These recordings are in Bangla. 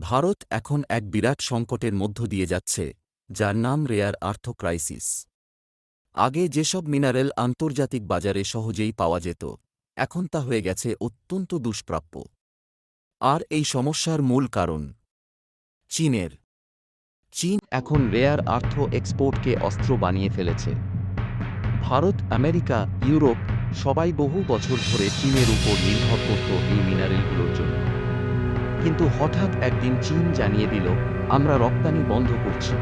ভারত এখন এক বিরাট সংকটের মধ্য দিয়ে যাচ্ছে, যার নাম রেয়ার আর্থ ক্রাইসিস আগে যেসব মিনারেল আন্তর্জাতিক বাজারে সহজেই পাওয়া যেত, এখন তা হয়ে গেছে অত্যন্ত দুষ্প্রাপ্য। আর এই সমস্যার মূল কারণ চীনের। চীন এখন রেয়ার আর্থ এক্সপোর্টকে অস্ত্র বানিয়ে ফেলেছে। ভারত, আমেরিকা, ইউরোপ সবাই বহু বছর ধরে চীনের উপর নির্ভর করত এই মিনারেলগুলোর জন্য। কিন্তু হঠাৎ একদিন চীন জানিয়ে দিল, আমরা রপ্তানি বন্ধ করছি।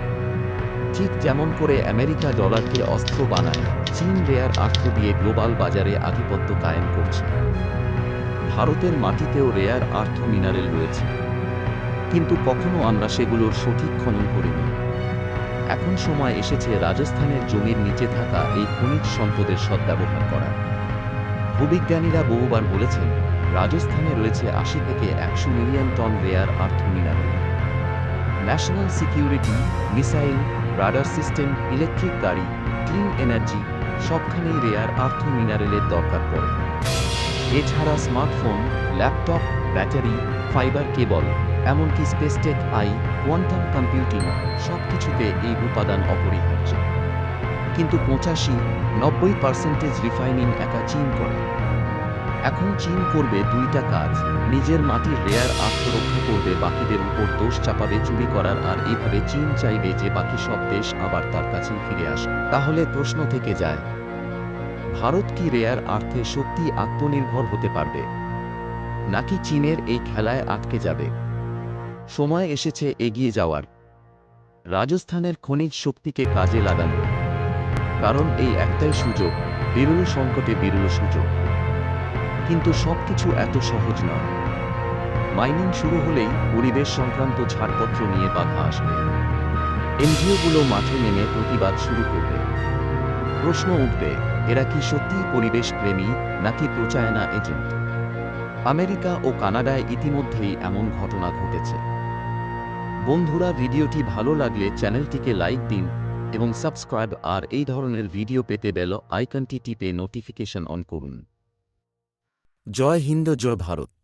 ঠিক যেমন করে আমেরিকা ডলারকে অস্ত্র বানায়, চীন রেয়ার আর্থ দিয়ে গ্লোবাল বাজারে আধিপত্য কায়েম করছে। ভারতের মাটিতেও রেয়ার আর্থ মিনারেল রয়েছে। কিন্তু কখনো আমরা সেগুলোর সঠিক খনন করিনি। এখন সময় এসেছে রাজস্থানের জমির নিচে থাকা এই খনিজ সম্পদের সদ্ব্যবহার করা ভূবিজ্ঞানীরা বহুবার বলেছেন, রাজস্থানে রয়েছে আশি থেকে একশো million ton rare earth mineral. National security, missile, radar system, electric গাড়ি, ক্লিন এনার্জি সবখানেই রেয়ার আর্থ মিনারেলের দরকার পড়ে। এছাড়া smartphone, laptop, battery, fibre cable, এমনকি স্পেসটেক আই, কোয়ান্টাম কম্পিউটিং সব কিছুতে এই উপাদান অপরিহার্য। কিন্তু পঁচাশি, নব্বই পার্সেন্টেজ রিফাইনিং একা চীন করে। এখন চীন করবে দুইটা কাজ, নিজের মাটির রেয়ার আত্মরক্ষা করবে, বাকিদের উপর দোষ চাপাবে, চুরি করার, আর এইভাবে চীন চাইবে যে বাকি সব দেশ আবার তার কাছেই ফিরে আসে। তাহলে প্রশ্ন থেকে যায়, ভারত কি রেয়ার আর্থে সত্যি আত্মনির্ভর হতে পারবে? নাকি চীনের এই খেলায় আটকে যাবে? সময় এসেছে এগিয়ে যাওয়ার। রাজস্থানের খনিজ শক্তিকে কাজে লাগানো। কারণ এই একটাই সুযোগ, বিরল সংকটে বিরল সুযোগ। কিন্তু সবকিছু এত সহজ নয়। মাইনিং শুরু হলেই পরিবেশ সংক্রান্ত ছাড়পত্র নিয়ে বাধা আসবে। এনজিওগুলো মাঠে নেমে প্রতিবাদ শুরু করবে। প্রশ্ন উঠবে, এরা কি সত্যিই পরিবেশ প্রেমী নাকি প্রচায়না এজেন্ট? আমেরিকা ও কানাডায় ইতিমধ্যেই এমন ঘটনা ঘটেছে। বন্ধুরা, ভিডিওটি ভালো লাগলে চ্যানেলটিকে লাইক দিন এবং সাবস্ক্রাইব আর এই ধরনের ভিডিও পেতে বেল আইকনটি টিপে নোটিফিকেশন অন করুন। জয় হিন্দ, জয় ভারত।